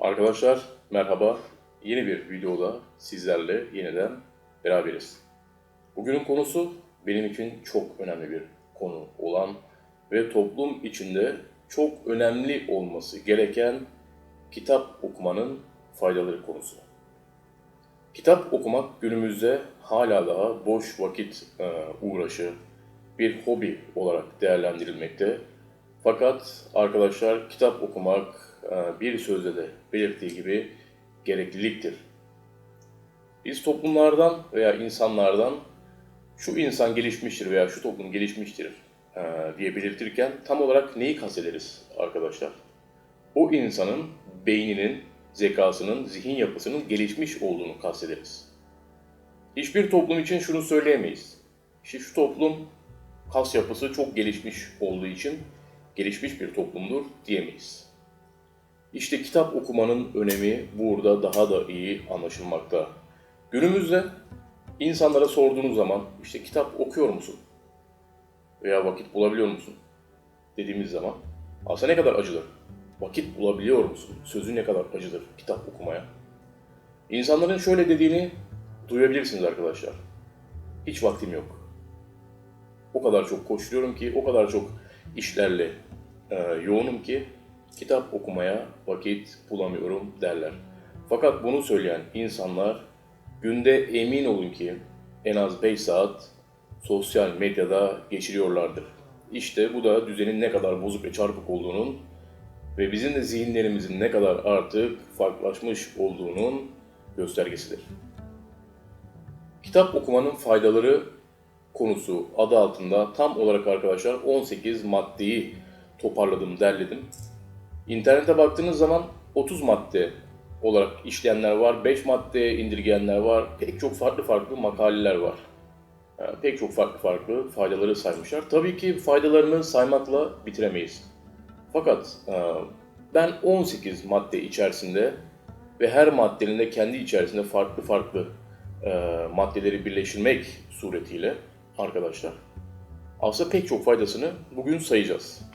Arkadaşlar merhaba. Yeni bir videoda sizlerle yeniden beraberiz. Bugünün konusu benim için çok önemli bir konu olan ve toplum içinde çok önemli olması gereken kitap okumanın faydaları konusu. Kitap okumak günümüzde hala daha boş vakit e, uğraşı, bir hobi olarak değerlendirilmekte. Fakat arkadaşlar kitap okumak bir sözde de belirttiği gibi gerekliliktir. Biz toplumlardan veya insanlardan şu insan gelişmiştir veya şu toplum gelişmiştir e, diye belirtirken tam olarak neyi kastederiz arkadaşlar? O insanın beyninin, zekasının, zihin yapısının gelişmiş olduğunu kastederiz. Hiçbir toplum için şunu söyleyemeyiz. İşte şu toplum kas yapısı çok gelişmiş olduğu için gelişmiş bir toplumdur diyemeyiz. İşte kitap okumanın önemi burada daha da iyi anlaşılmakta. Günümüzde insanlara sorduğunuz zaman işte kitap okuyor musun? Veya vakit bulabiliyor musun? Dediğimiz zaman aslında ne kadar acıdır. Vakit bulabiliyor musun? Sözü ne kadar acıdır kitap okumaya. İnsanların şöyle dediğini duyabilirsiniz arkadaşlar. Hiç vaktim yok. O kadar çok koşturuyorum ki, o kadar çok işlerle e, yoğunum ki kitap okumaya vakit bulamıyorum derler. Fakat bunu söyleyen insanlar günde emin olun ki en az 5 saat sosyal medyada geçiriyorlardır. İşte bu da düzenin ne kadar bozuk ve çarpık olduğunun ve bizim de zihinlerimizin ne kadar artık farklılaşmış olduğunun göstergesidir. Kitap okumanın faydaları konusu adı altında tam olarak arkadaşlar 18 maddeyi toparladım, derledim. İnternete baktığınız zaman 30 madde olarak işleyenler var, 5 maddeye indirgeyenler var, pek çok farklı farklı makaleler var. Yani pek çok farklı farklı faydaları saymışlar. Tabii ki faydalarını saymakla bitiremeyiz. Fakat e, ben 18 madde içerisinde ve her maddenin de kendi içerisinde farklı farklı e, maddeleri birleştirmek suretiyle arkadaşlar aslında pek çok faydasını bugün sayacağız.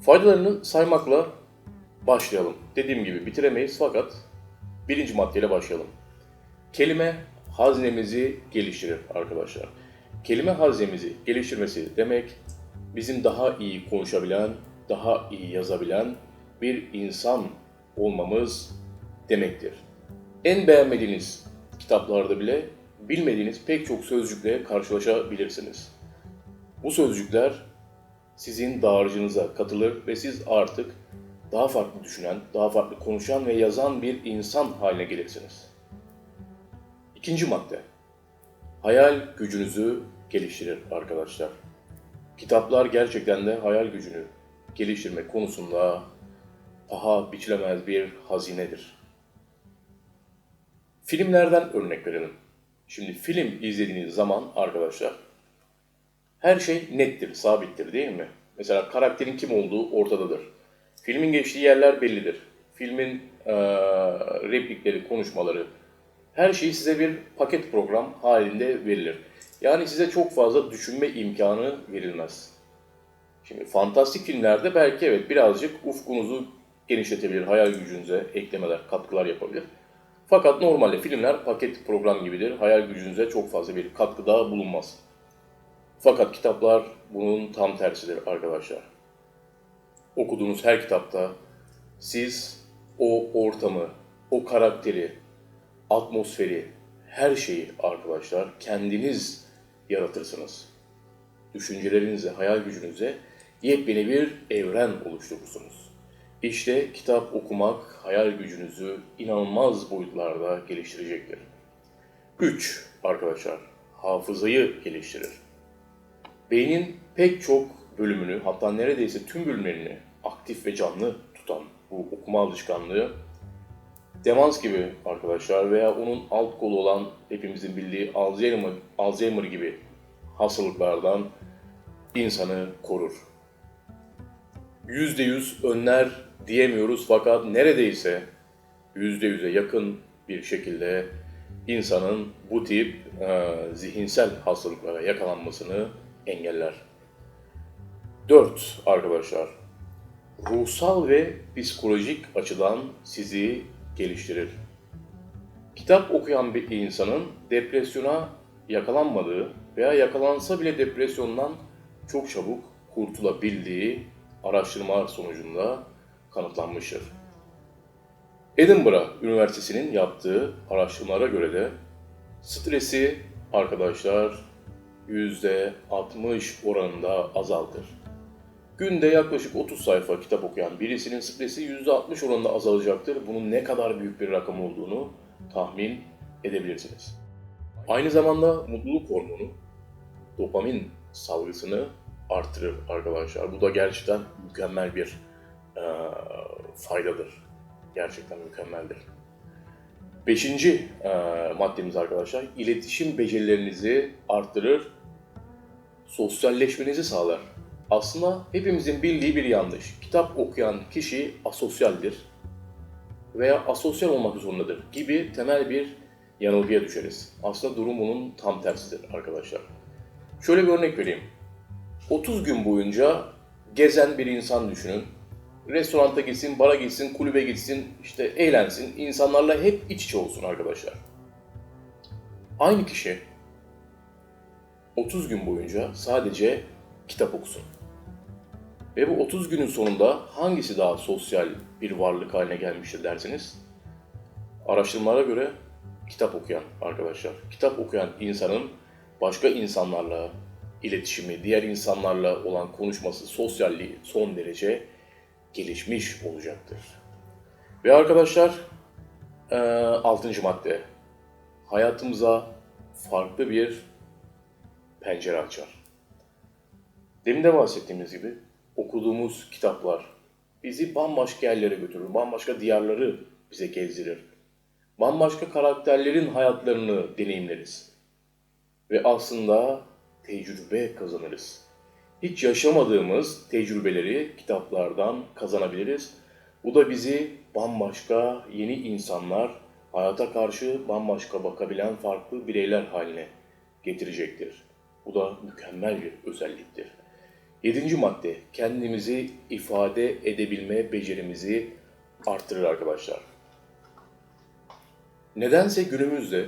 Faydalarını saymakla başlayalım. Dediğim gibi bitiremeyiz fakat birinci maddeyle başlayalım. Kelime haznemizi geliştirir arkadaşlar. Kelime haznemizi geliştirmesi demek bizim daha iyi konuşabilen, daha iyi yazabilen bir insan olmamız demektir. En beğenmediğiniz kitaplarda bile bilmediğiniz pek çok sözcükle karşılaşabilirsiniz. Bu sözcükler sizin dağarcığınıza katılır ve siz artık daha farklı düşünen, daha farklı konuşan ve yazan bir insan haline gelirsiniz. İkinci madde. Hayal gücünüzü geliştirir arkadaşlar. Kitaplar gerçekten de hayal gücünü geliştirme konusunda paha biçilemez bir hazinedir. Filmlerden örnek verelim. Şimdi film izlediğiniz zaman arkadaşlar her şey nettir, sabittir değil mi? Mesela karakterin kim olduğu ortadadır. Filmin geçtiği yerler bellidir. Filmin e, replikleri, konuşmaları, her şey size bir paket program halinde verilir. Yani size çok fazla düşünme imkanı verilmez. Şimdi fantastik filmlerde belki evet birazcık ufkunuzu genişletebilir, hayal gücünüze eklemeler, katkılar yapabilir. Fakat normalde filmler paket program gibidir. Hayal gücünüze çok fazla bir katkıda bulunmaz. Fakat kitaplar bunun tam tersidir arkadaşlar. Okuduğunuz her kitapta siz o ortamı, o karakteri, atmosferi, her şeyi arkadaşlar kendiniz yaratırsınız. Düşüncelerinize, hayal gücünüze yepyeni bir evren oluşturursunuz. İşte kitap okumak hayal gücünüzü inanılmaz boyutlarda geliştirecektir. 3. Arkadaşlar, hafızayı geliştirir. Beynin pek çok bölümünü, hatta neredeyse tüm bölümlerini aktif ve canlı tutan bu okuma alışkanlığı demans gibi arkadaşlar veya onun alt kolu olan hepimizin bildiği Alzheimer, Alzheimer gibi hastalıklardan insanı korur. %100 önler diyemiyoruz fakat neredeyse %100'e yakın bir şekilde insanın bu tip e, zihinsel hastalıklara yakalanmasını engeller. 4 arkadaşlar. ruhsal ve psikolojik açıdan sizi geliştirir. Kitap okuyan bir insanın depresyona yakalanmadığı veya yakalansa bile depresyondan çok çabuk kurtulabildiği araştırmalar sonucunda kanıtlanmıştır. Edinburgh Üniversitesi'nin yaptığı araştırmalara göre de stresi arkadaşlar %60 oranında azaltır. Günde yaklaşık 30 sayfa kitap okuyan birisinin stresi %60 oranında azalacaktır. Bunun ne kadar büyük bir rakam olduğunu tahmin edebilirsiniz. Aynı zamanda mutluluk hormonu dopamin salgısını artırır arkadaşlar. Bu da gerçekten mükemmel bir e, faydadır. Gerçekten mükemmeldir. Beşinci e, maddemiz arkadaşlar, iletişim becerilerinizi arttırır, sosyalleşmenizi sağlar. Aslında hepimizin bildiği bir yanlış. Kitap okuyan kişi asosyaldir veya asosyal olmak zorundadır gibi temel bir yanılgıya düşeriz. Aslında durum bunun tam tersidir arkadaşlar. Şöyle bir örnek vereyim. 30 gün boyunca gezen bir insan düşünün. Restoranta gitsin, bara gitsin, kulübe gitsin, işte eğlensin, insanlarla hep iç içe olsun arkadaşlar. Aynı kişi 30 gün boyunca sadece kitap okusun. Ve bu 30 günün sonunda hangisi daha sosyal bir varlık haline gelmiştir derseniz, araştırmalara göre kitap okuyan arkadaşlar. Kitap okuyan insanın başka insanlarla iletişimi, diğer insanlarla olan konuşması, sosyalliği son derece gelişmiş olacaktır. Ve arkadaşlar, e, 6. madde. Hayatımıza farklı bir pencere açar. Demin de bahsettiğimiz gibi okuduğumuz kitaplar bizi bambaşka yerlere götürür, bambaşka diyarları bize gezdirir. Bambaşka karakterlerin hayatlarını deneyimleriz. Ve aslında tecrübe kazanırız. Hiç yaşamadığımız tecrübeleri kitaplardan kazanabiliriz. Bu da bizi bambaşka yeni insanlar, hayata karşı bambaşka bakabilen farklı bireyler haline getirecektir. Bu da mükemmel bir özelliktir. Yedinci madde, kendimizi ifade edebilme becerimizi arttırır arkadaşlar. Nedense günümüzde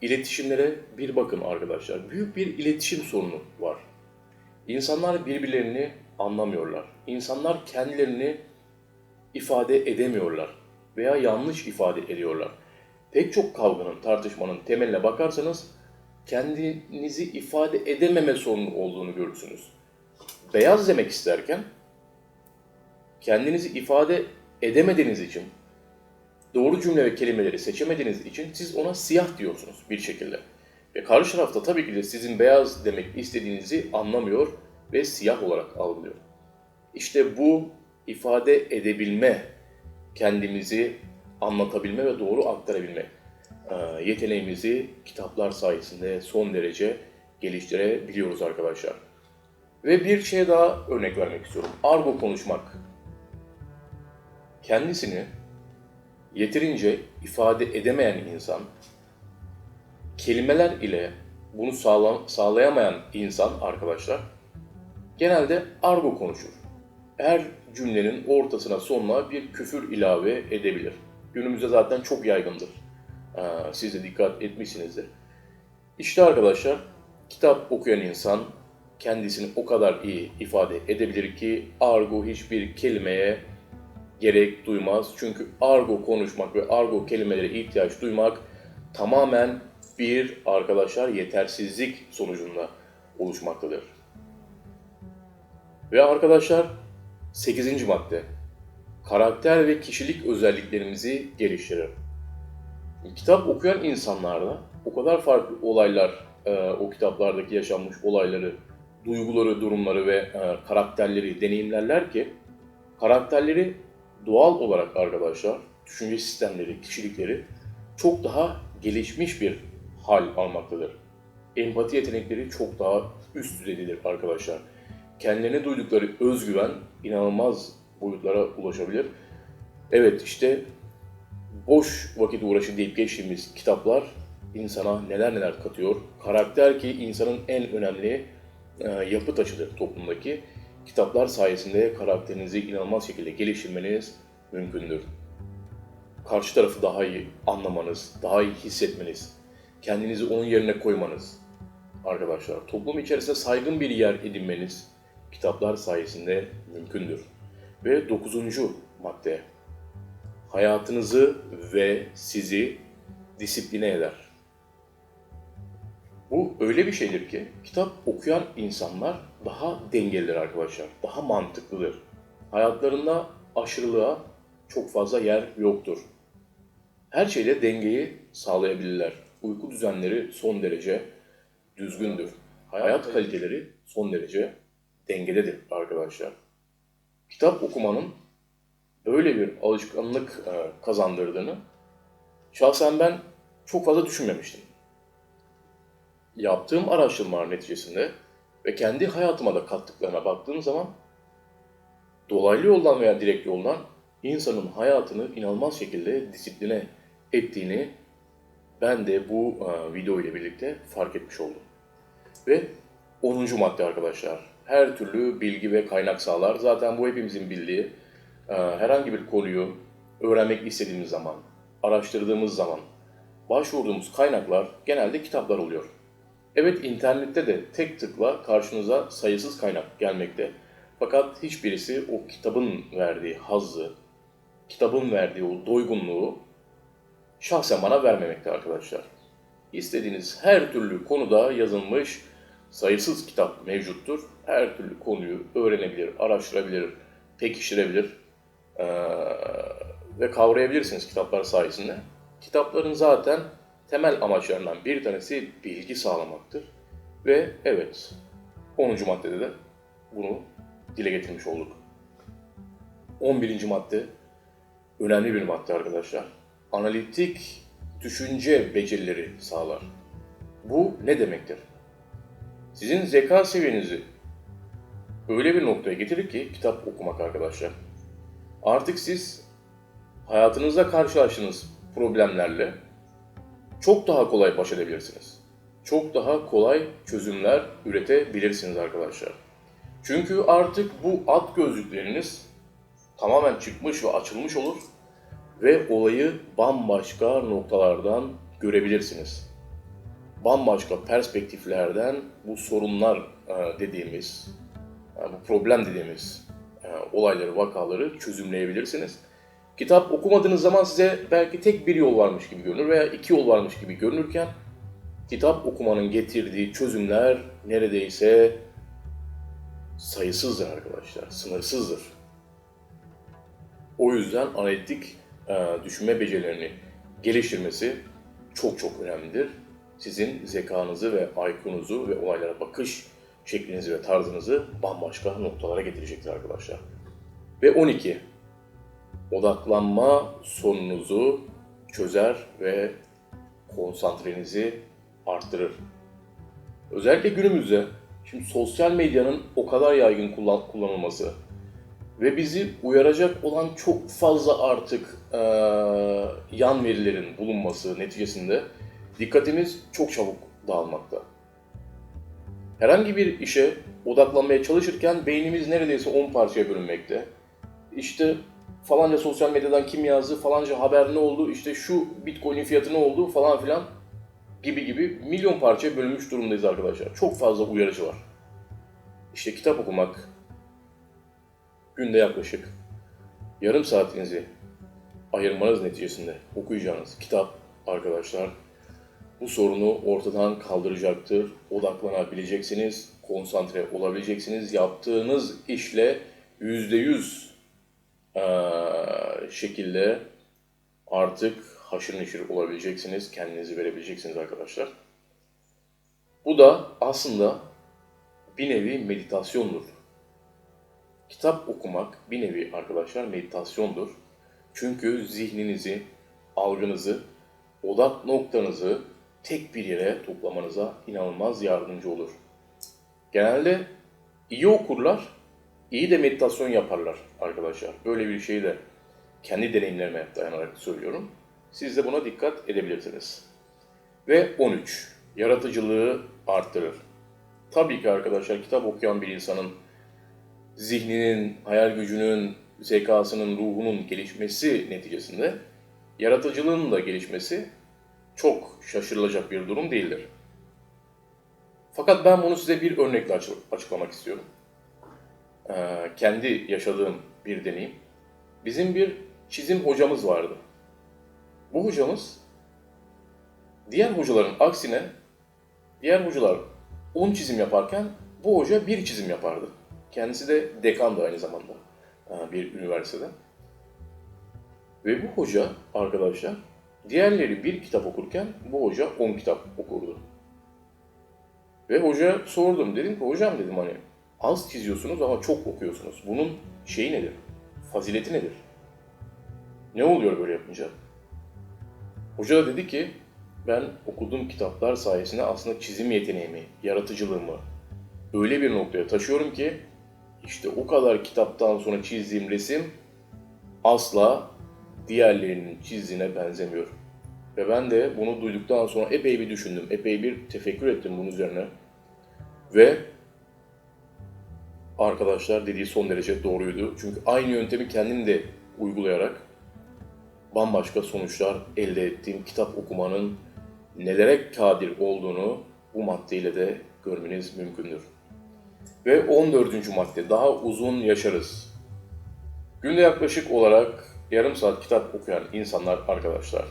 iletişimlere bir bakın arkadaşlar. Büyük bir iletişim sorunu var. İnsanlar birbirlerini anlamıyorlar. İnsanlar kendilerini ifade edemiyorlar veya yanlış ifade ediyorlar. Pek çok kavganın, tartışmanın temeline bakarsanız kendinizi ifade edememe sorunu olduğunu görürsünüz. Beyaz demek isterken kendinizi ifade edemediğiniz için doğru cümle ve kelimeleri seçemediğiniz için siz ona siyah diyorsunuz bir şekilde. Ve karşı tarafta tabii ki de sizin beyaz demek istediğinizi anlamıyor ve siyah olarak algılıyor. İşte bu ifade edebilme, kendimizi anlatabilme ve doğru aktarabilme yeteneğimizi kitaplar sayesinde son derece geliştirebiliyoruz arkadaşlar. Ve bir şey daha örnek vermek istiyorum. Argo konuşmak. Kendisini yeterince ifade edemeyen insan, kelimeler ile bunu sağla sağlayamayan insan arkadaşlar genelde argo konuşur. Her cümlenin ortasına sonuna bir küfür ilave edebilir. Günümüzde zaten çok yaygındır. Ee, siz de dikkat etmişsinizdir. İşte arkadaşlar kitap okuyan insan kendisini o kadar iyi ifade edebilir ki argo hiçbir kelimeye gerek duymaz. Çünkü argo konuşmak ve argo kelimelere ihtiyaç duymak tamamen bir arkadaşlar yetersizlik sonucunda oluşmaktadır. Ve arkadaşlar 8. madde karakter ve kişilik özelliklerimizi geliştirir. Kitap okuyan insanlarda o kadar farklı olaylar, e, o kitaplardaki yaşanmış olayları, duyguları, durumları ve e, karakterleri deneyimlerler ki karakterleri doğal olarak arkadaşlar düşünce sistemleri, kişilikleri çok daha gelişmiş bir hal almaktadır. Empati yetenekleri çok daha üst düzeydedir arkadaşlar. Kendilerine duydukları özgüven inanılmaz boyutlara ulaşabilir. Evet işte boş vakit uğraşı deyip geçtiğimiz kitaplar insana neler neler katıyor. Karakter ki insanın en önemli e, yapı taşıdır toplumdaki. kitaplar sayesinde karakterinizi inanılmaz şekilde geliştirmeniz mümkündür. Karşı tarafı daha iyi anlamanız, daha iyi hissetmeniz, kendinizi onun yerine koymanız, arkadaşlar toplum içerisinde saygın bir yer edinmeniz kitaplar sayesinde mümkündür. Ve dokuzuncu madde, hayatınızı ve sizi disipline eder. Bu öyle bir şeydir ki kitap okuyan insanlar daha dengelidir arkadaşlar, daha mantıklıdır. Hayatlarında aşırılığa çok fazla yer yoktur. Her şeyde dengeyi sağlayabilirler. Uyku düzenleri son derece düzgündür. Hayat kaliteleri son derece dengededir arkadaşlar. Kitap okumanın böyle bir alışkanlık e, kazandırdığını şahsen ben çok fazla düşünmemiştim. Yaptığım araştırmalar neticesinde ve kendi hayatıma da kattıklarına baktığım zaman dolaylı yoldan veya direkt yoldan insanın hayatını inanılmaz şekilde disipline ettiğini ben de bu e, video ile birlikte fark etmiş oldum. Ve 10. madde arkadaşlar. Her türlü bilgi ve kaynak sağlar. Zaten bu hepimizin bildiği herhangi bir konuyu öğrenmek istediğimiz zaman, araştırdığımız zaman başvurduğumuz kaynaklar genelde kitaplar oluyor. Evet internette de tek tıkla karşınıza sayısız kaynak gelmekte. Fakat hiçbirisi o kitabın verdiği hazzı, kitabın verdiği o doygunluğu şahsen bana vermemekte arkadaşlar. İstediğiniz her türlü konuda yazılmış sayısız kitap mevcuttur. Her türlü konuyu öğrenebilir, araştırabilir, pekiştirebilir ee, ve kavrayabilirsiniz kitaplar sayesinde. Kitapların zaten temel amaçlarından bir tanesi bilgi sağlamaktır. Ve evet 10. maddede de bunu dile getirmiş olduk. 11. madde önemli bir madde arkadaşlar. Analitik düşünce becerileri sağlar. Bu ne demektir? Sizin zeka seviyenizi öyle bir noktaya getirir ki kitap okumak arkadaşlar. Artık siz hayatınızda karşılaştığınız problemlerle çok daha kolay baş edebilirsiniz. Çok daha kolay çözümler üretebilirsiniz arkadaşlar. Çünkü artık bu at gözlükleriniz tamamen çıkmış ve açılmış olur ve olayı bambaşka noktalardan görebilirsiniz. Bambaşka perspektiflerden bu sorunlar e, dediğimiz, yani bu problem dediğimiz e, olayları, vakaları çözümleyebilirsiniz. Kitap okumadığınız zaman size belki tek bir yol varmış gibi görünür veya iki yol varmış gibi görünürken kitap okumanın getirdiği çözümler neredeyse sayısızdır arkadaşlar, sınırsızdır. O yüzden analitik e, düşünme becerilerini geliştirmesi çok çok önemlidir. Sizin zekanızı ve IQ'nuzu ve olaylara bakış şeklinizi ve tarzınızı bambaşka noktalara getirecektir arkadaşlar. Ve 12. Odaklanma sorununuzu çözer ve konsantrenizi arttırır. Özellikle günümüzde şimdi sosyal medyanın o kadar yaygın kullan kullanılması ve bizi uyaracak olan çok fazla artık e, yan verilerin bulunması neticesinde dikkatimiz çok çabuk dağılmakta. Herhangi bir işe odaklanmaya çalışırken beynimiz neredeyse 10 parçaya bölünmekte. İşte falanca sosyal medyadan kim yazdı, falanca haber ne oldu, işte şu bitcoin'in fiyatı ne oldu falan filan gibi gibi milyon parçaya bölünmüş durumdayız arkadaşlar. Çok fazla uyarıcı var. İşte kitap okumak, günde yaklaşık yarım saatinizi ayırmanız neticesinde okuyacağınız kitap arkadaşlar bu sorunu ortadan kaldıracaktır. Odaklanabileceksiniz, konsantre olabileceksiniz. Yaptığınız işle yüzde yüz şekilde artık haşır neşir olabileceksiniz, kendinizi verebileceksiniz arkadaşlar. Bu da aslında bir nevi meditasyondur. Kitap okumak bir nevi arkadaşlar meditasyondur. Çünkü zihninizi, algınızı, odak noktanızı tek bir yere toplamanıza inanılmaz yardımcı olur. Genelde iyi okurlar, iyi de meditasyon yaparlar arkadaşlar. Böyle bir şeyi de kendi deneyimlerime dayanarak söylüyorum. Siz de buna dikkat edebilirsiniz. Ve 13. Yaratıcılığı arttırır. Tabii ki arkadaşlar kitap okuyan bir insanın zihninin, hayal gücünün, zekasının, ruhunun gelişmesi neticesinde yaratıcılığın da gelişmesi çok şaşırılacak bir durum değildir. Fakat ben bunu size bir örnekle açı- açıklamak istiyorum. Ee, kendi yaşadığım bir deneyim. Bizim bir çizim hocamız vardı. Bu hocamız diğer hocaların aksine diğer hocalar 10 çizim yaparken bu hoca bir çizim yapardı. Kendisi de dekandı aynı zamanda e, bir üniversitede. Ve bu hoca arkadaşlar diğerleri bir kitap okurken bu hoca 10 kitap okurdu. Ve hoca sordum. Dedim ki hocam dedim hani az çiziyorsunuz ama çok okuyorsunuz. Bunun şeyi nedir? Fazileti nedir? Ne oluyor böyle yapınca? Hoca da dedi ki ben okuduğum kitaplar sayesinde aslında çizim yeteneğimi, yaratıcılığımı öyle bir noktaya taşıyorum ki işte o kadar kitaptan sonra çizdiğim resim asla diğerlerinin çizdiğine benzemiyor. Ve ben de bunu duyduktan sonra epey bir düşündüm, epey bir tefekkür ettim bunun üzerine. Ve arkadaşlar dediği son derece doğruydu. Çünkü aynı yöntemi kendim de uygulayarak bambaşka sonuçlar elde ettiğim kitap okumanın nelere kadir olduğunu bu maddeyle de görmeniz mümkündür. Ve 14. madde daha uzun yaşarız. Günde yaklaşık olarak yarım saat kitap okuyan insanlar arkadaşlar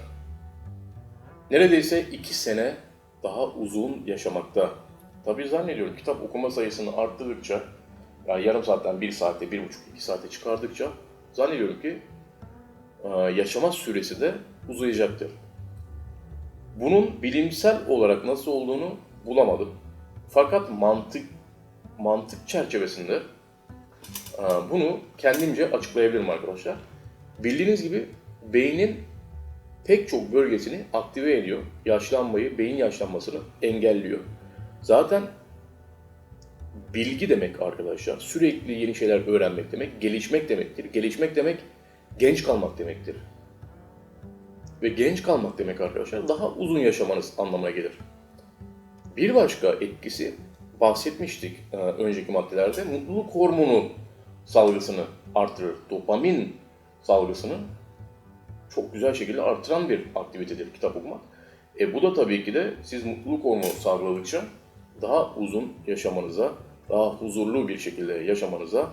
neredeyse 2 sene daha uzun yaşamakta. Tabii zannediyorum kitap okuma sayısını arttırdıkça yani yarım saatten 1 saate, 1,5-2 saate çıkardıkça zannediyorum ki e, yaşama süresi de uzayacaktır. Bunun bilimsel olarak nasıl olduğunu bulamadım. Fakat mantık mantık çerçevesinde e, bunu kendimce açıklayabilirim arkadaşlar. Bildiğiniz gibi beynin pek çok bölgesini aktive ediyor. Yaşlanmayı, beyin yaşlanmasını engelliyor. Zaten bilgi demek arkadaşlar. Sürekli yeni şeyler öğrenmek demek, gelişmek demektir. Gelişmek demek genç kalmak demektir. Ve genç kalmak demek arkadaşlar daha uzun yaşamanız anlamına gelir. Bir başka etkisi bahsetmiştik e, önceki maddelerde mutluluk hormonu salgısını artırır. Dopamin salgısını çok güzel şekilde artıran bir aktivitedir kitap okumak. E bu da tabii ki de siz mutluluk hormonu salgıladıkça daha uzun yaşamanıza, daha huzurlu bir şekilde yaşamanıza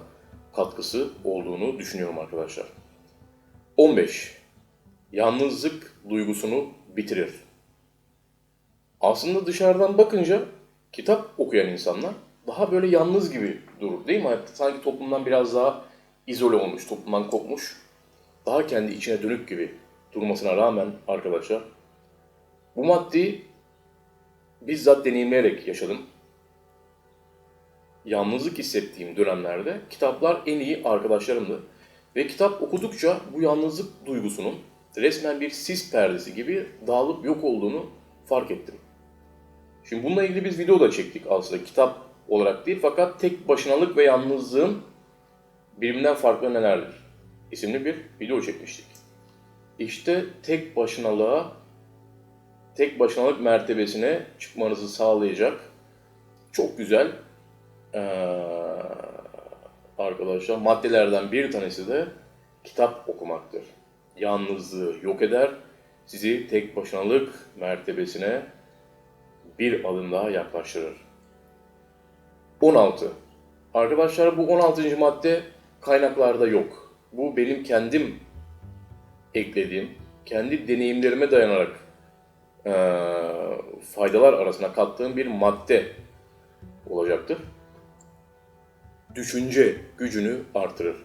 katkısı olduğunu düşünüyorum arkadaşlar. 15. Yalnızlık duygusunu bitirir. Aslında dışarıdan bakınca kitap okuyan insanlar daha böyle yalnız gibi durur değil mi? Sanki toplumdan biraz daha izole olmuş, toplumdan kopmuş, daha kendi içine dönük gibi durmasına rağmen arkadaşlar bu maddeyi bizzat deneyimleyerek yaşadım. Yalnızlık hissettiğim dönemlerde kitaplar en iyi arkadaşlarımdı. Ve kitap okudukça bu yalnızlık duygusunun resmen bir sis perdesi gibi dağılıp yok olduğunu fark ettim. Şimdi bununla ilgili biz video da çektik aslında kitap olarak değil fakat tek başınalık ve yalnızlığın birbirinden farklı nelerdir isimli bir video çekmiştik. İşte tek başınalığa, tek başınalık mertebesine çıkmanızı sağlayacak çok güzel eee, arkadaşlar maddelerden bir tanesi de kitap okumaktır. Yalnızlığı yok eder, sizi tek başınalık mertebesine bir adım daha yaklaştırır. 16. Arkadaşlar bu 16. madde kaynaklarda yok. Bu benim kendim eklediğim, kendi deneyimlerime dayanarak eee, faydalar arasına kattığım bir madde olacaktır. Düşünce gücünü artırır.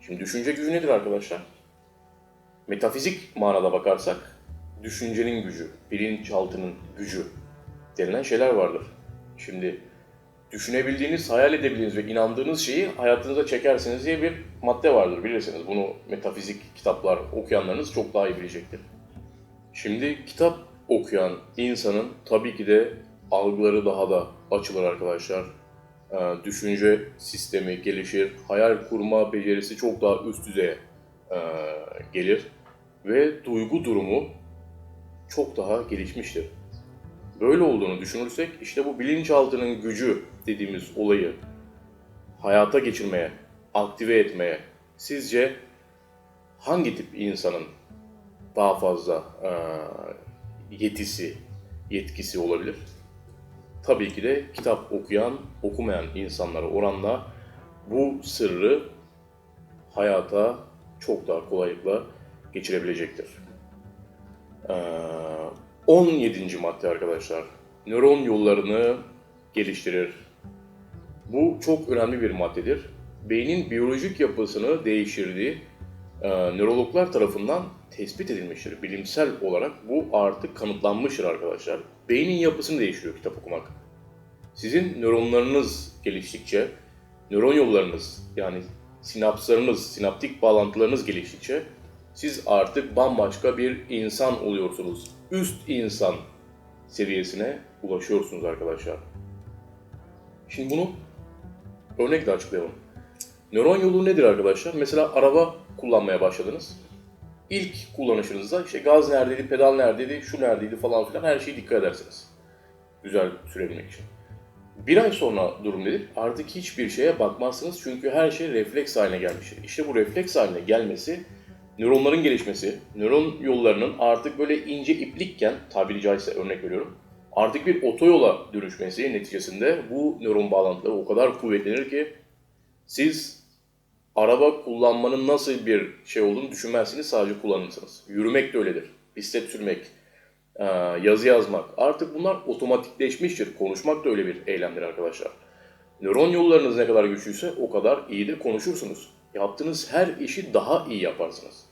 Şimdi düşünce gücü nedir arkadaşlar? Metafizik manada bakarsak düşüncenin gücü, bilinçaltının gücü denilen şeyler vardır. Şimdi düşünebildiğiniz, hayal edebildiğiniz ve inandığınız şeyi hayatınıza çekersiniz diye bir madde vardır bilirsiniz. Bunu metafizik kitaplar okuyanlarınız çok daha iyi bilecektir. Şimdi kitap okuyan insanın tabii ki de algıları daha da açılır arkadaşlar. Ee, düşünce sistemi gelişir, hayal kurma becerisi çok daha üst düzeye e, gelir ve duygu durumu çok daha gelişmiştir. Böyle olduğunu düşünürsek işte bu bilinçaltının gücü dediğimiz olayı hayata geçirmeye, aktive etmeye sizce hangi tip insanın daha fazla e, yetisi, yetkisi olabilir? Tabii ki de kitap okuyan, okumayan insanlara oranla bu sırrı hayata çok daha kolaylıkla geçirebilecektir. Ee, 17. madde arkadaşlar. Nöron yollarını geliştirir. Bu çok önemli bir maddedir. Beynin biyolojik yapısını değiştirdiği e, nörologlar tarafından tespit edilmiştir. Bilimsel olarak bu artık kanıtlanmıştır arkadaşlar. Beynin yapısını değiştiriyor kitap okumak. Sizin nöronlarınız geliştikçe, nöron yollarınız yani sinapslarınız, sinaptik bağlantılarınız geliştikçe siz artık bambaşka bir insan oluyorsunuz. Üst insan seviyesine ulaşıyorsunuz arkadaşlar. Şimdi bunu örnekle açıklayalım. Nöron yolu nedir arkadaşlar? Mesela araba kullanmaya başladınız. İlk kullanışınızda işte gaz neredeydi, pedal neredeydi, şu neredeydi falan filan her şeye dikkat edersiniz. Güzel sürebilmek için. Bir ay sonra durum nedir? Artık hiçbir şeye bakmazsınız çünkü her şey refleks haline gelmiştir. İşte bu refleks haline gelmesi, nöronların gelişmesi, nöron yollarının artık böyle ince iplikken, tabiri caizse örnek veriyorum, artık bir otoyola dönüşmesi neticesinde bu nöron bağlantıları o kadar kuvvetlenir ki siz araba kullanmanın nasıl bir şey olduğunu düşünmezsiniz, sadece kullanırsınız. Yürümek de öyledir. Bisiklet sürmek, e, yazı yazmak. Artık bunlar otomatikleşmiştir. Konuşmak da öyle bir eylemdir arkadaşlar. Nöron yollarınız ne kadar güçlüyse o kadar iyi de konuşursunuz. Yaptığınız her işi daha iyi yaparsınız.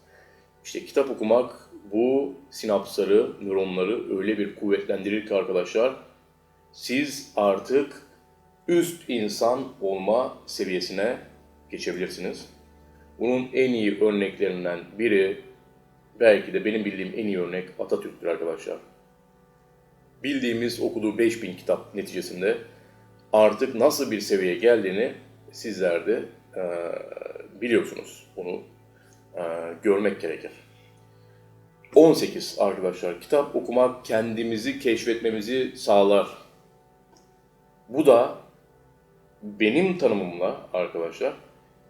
İşte kitap okumak bu sinapsları, nöronları öyle bir kuvvetlendirir ki arkadaşlar siz artık üst insan olma seviyesine geçebilirsiniz. Bunun en iyi örneklerinden biri belki de benim bildiğim en iyi örnek Atatürk'tür arkadaşlar. Bildiğimiz okuduğu 5000 kitap neticesinde artık nasıl bir seviyeye geldiğini sizler de e, biliyorsunuz. Bunu e, görmek gerekir. 18 arkadaşlar. Kitap okumak kendimizi keşfetmemizi sağlar. Bu da benim tanımımla arkadaşlar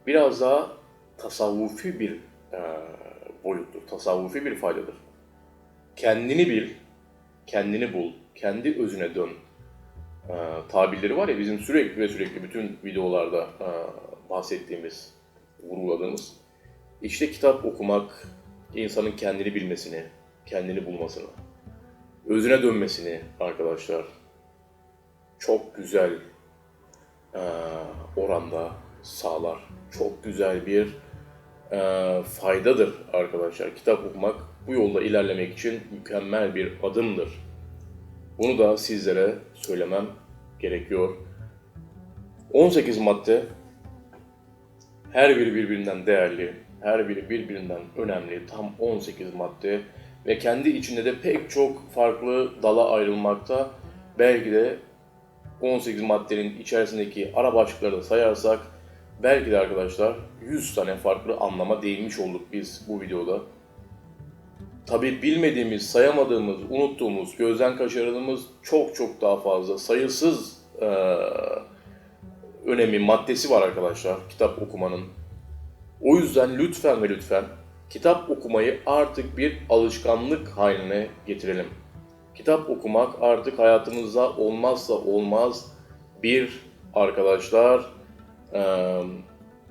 biraz daha tasavvufi bir e, boyuttur. Tasavvufi bir faydadır. Kendini bil, kendini bul, kendi özüne dön e, tabirleri var ya bizim sürekli ve sürekli bütün videolarda e, bahsettiğimiz, vurguladığımız. İşte kitap okumak, insanın kendini bilmesini, kendini bulmasını, özüne dönmesini arkadaşlar çok güzel e, oranda sağlar. Çok güzel bir e, faydadır arkadaşlar. Kitap okumak bu yolda ilerlemek için mükemmel bir adımdır. Bunu da sizlere söylemem gerekiyor. 18 madde her biri birbirinden değerli, her biri birbirinden önemli. Tam 18 madde ve kendi içinde de pek çok farklı dala ayrılmakta. Belki de 18 maddenin içerisindeki ara başlıkları da sayarsak belki de arkadaşlar 100 tane farklı anlama değinmiş olduk biz bu videoda. Tabi bilmediğimiz, sayamadığımız, unuttuğumuz, gözden kaçırdığımız çok çok daha fazla sayısız e, önemi, maddesi var arkadaşlar kitap okumanın. O yüzden lütfen ve lütfen kitap okumayı artık bir alışkanlık haline getirelim. Kitap okumak artık hayatımızda olmazsa olmaz bir arkadaşlar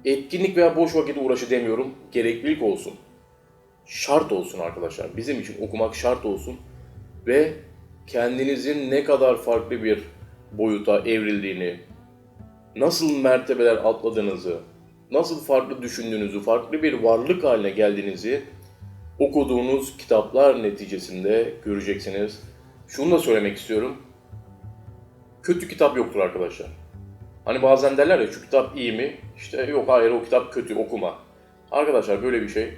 etkinlik veya boş vakit uğraşı demiyorum. Gereklilik olsun. Şart olsun arkadaşlar. Bizim için okumak şart olsun. Ve kendinizin ne kadar farklı bir boyuta evrildiğini, nasıl mertebeler atladığınızı, nasıl farklı düşündüğünüzü, farklı bir varlık haline geldiğinizi okuduğunuz kitaplar neticesinde göreceksiniz. Şunu da söylemek istiyorum. Kötü kitap yoktur arkadaşlar. Hani bazen derler ya şu kitap iyi mi? İşte yok hayır o kitap kötü okuma. Arkadaşlar böyle bir şey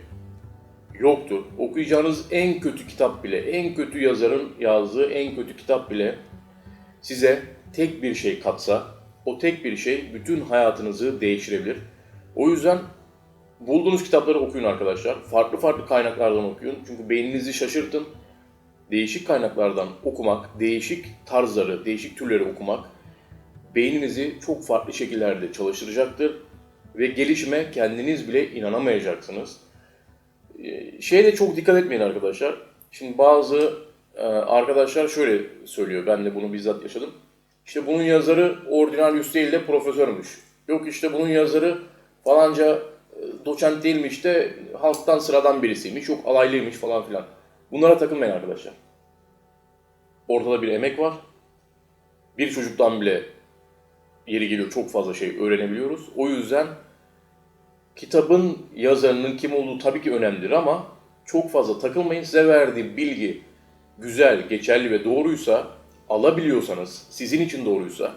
yoktur. Okuyacağınız en kötü kitap bile, en kötü yazarın yazdığı en kötü kitap bile size tek bir şey katsa, o tek bir şey bütün hayatınızı değiştirebilir. O yüzden bulduğunuz kitapları okuyun arkadaşlar. Farklı farklı kaynaklardan okuyun. Çünkü beyninizi şaşırtın. Değişik kaynaklardan okumak, değişik tarzları, değişik türleri okumak beyninizi çok farklı şekillerde çalıştıracaktır ve gelişime kendiniz bile inanamayacaksınız. Ee, Şeye de çok dikkat etmeyin arkadaşlar. Şimdi bazı e, arkadaşlar şöyle söylüyor, ben de bunu bizzat yaşadım. İşte bunun yazarı Ordinarius değil de profesörmüş. Yok işte bunun yazarı falanca e, doçent değilmiş de halktan sıradan birisiymiş. Yok alaylıymış falan filan. Bunlara takılmayın arkadaşlar. Ortada bir emek var. Bir çocuktan bile yeri geliyor çok fazla şey öğrenebiliyoruz. O yüzden kitabın yazarının kim olduğu tabii ki önemlidir ama çok fazla takılmayın. Size verdiği bilgi güzel, geçerli ve doğruysa, alabiliyorsanız, sizin için doğruysa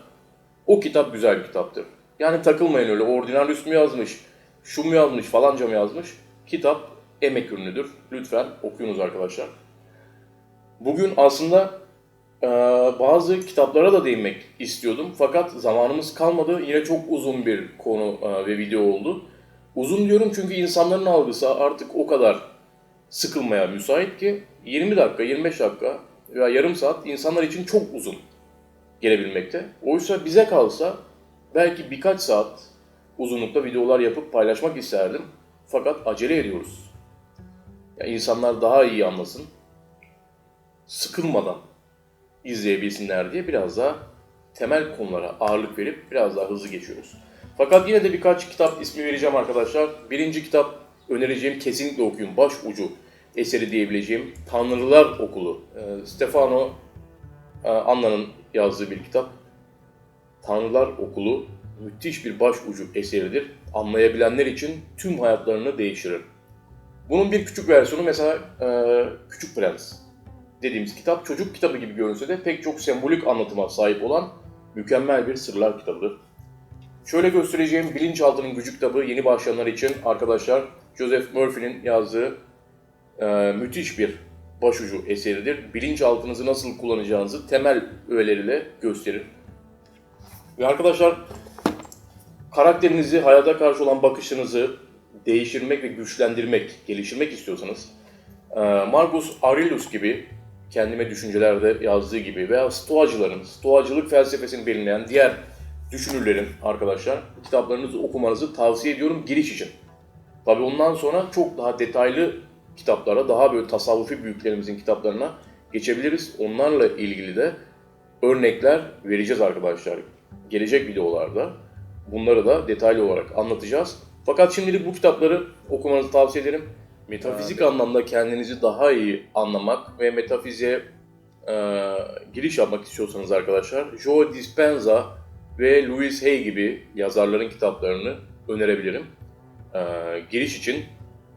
o kitap güzel bir kitaptır. Yani takılmayın öyle ordinarius mu yazmış, şu mu yazmış, falanca mı yazmış. Kitap emek ürünüdür. Lütfen okuyunuz arkadaşlar. Bugün aslında e, bazı kitaplara da değinmek istiyordum. Fakat zamanımız kalmadı. Yine çok uzun bir konu e, ve video oldu. Uzun diyorum çünkü insanların algısı artık o kadar sıkılmaya müsait ki 20 dakika, 25 dakika veya yarım saat insanlar için çok uzun gelebilmekte. Oysa bize kalsa belki birkaç saat uzunlukta videolar yapıp paylaşmak isterdim. Fakat acele ediyoruz. Yani insanlar daha iyi anlasın, sıkılmadan izleyebilsinler diye biraz daha temel konulara ağırlık verip biraz daha hızlı geçiyoruz. Fakat yine de birkaç kitap ismi vereceğim arkadaşlar. Birinci kitap önereceğim kesinlikle okuyun. Baş ucu eseri diyebileceğim Tanrılar Okulu. Ee, Stefano e, Anna'nın yazdığı bir kitap. Tanrılar Okulu müthiş bir baş ucu eseridir. Anlayabilenler için tüm hayatlarını değiştirir. Bunun bir küçük versiyonu mesela e, Küçük Prens dediğimiz kitap çocuk kitabı gibi görünse de pek çok sembolik anlatıma sahip olan mükemmel bir sırlar kitabıdır. Şöyle göstereceğim Bilinçaltının Gücü kitabı yeni başlayanlar için arkadaşlar Joseph Murphy'nin yazdığı e, müthiş bir başucu eseridir. Bilinçaltınızı nasıl kullanacağınızı temel öğeleriyle gösterir. Ve arkadaşlar karakterinizi, hayata karşı olan bakışınızı değiştirmek ve güçlendirmek, geliştirmek istiyorsanız e, Marcus Aurelius gibi kendime düşüncelerde yazdığı gibi veya Stoacıların, Stoacılık felsefesini belirleyen diğer düşünürlerin arkadaşlar kitaplarınızı okumanızı tavsiye ediyorum giriş için. Tabi ondan sonra çok daha detaylı kitaplara, daha böyle tasavvufi büyüklerimizin kitaplarına geçebiliriz. Onlarla ilgili de örnekler vereceğiz arkadaşlar. Gelecek videolarda bunları da detaylı olarak anlatacağız. Fakat şimdilik bu kitapları okumanızı tavsiye ederim. Metafizik anlamda kendinizi daha iyi anlamak ve metafiziğe e, giriş yapmak istiyorsanız arkadaşlar Joe Dispenza ve Louis Hay gibi yazarların kitaplarını önerebilirim. E, giriş için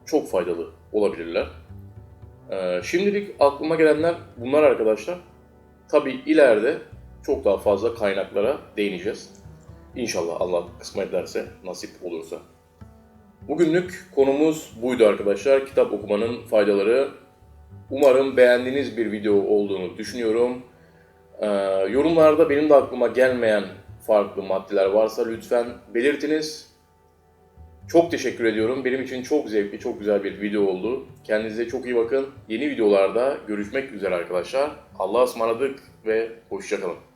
çok faydalı olabilirler. E, şimdilik aklıma gelenler bunlar arkadaşlar. Tabi ileride çok daha fazla kaynaklara değineceğiz. İnşallah Allah kısmet ederse, nasip olursa. Bugünlük konumuz buydu arkadaşlar. Kitap okumanın faydaları. Umarım beğendiğiniz bir video olduğunu düşünüyorum. Ee, yorumlarda benim de aklıma gelmeyen farklı maddeler varsa lütfen belirtiniz. Çok teşekkür ediyorum. Benim için çok zevkli, çok güzel bir video oldu. Kendinize çok iyi bakın. Yeni videolarda görüşmek üzere arkadaşlar. Allah'a ısmarladık ve hoşçakalın.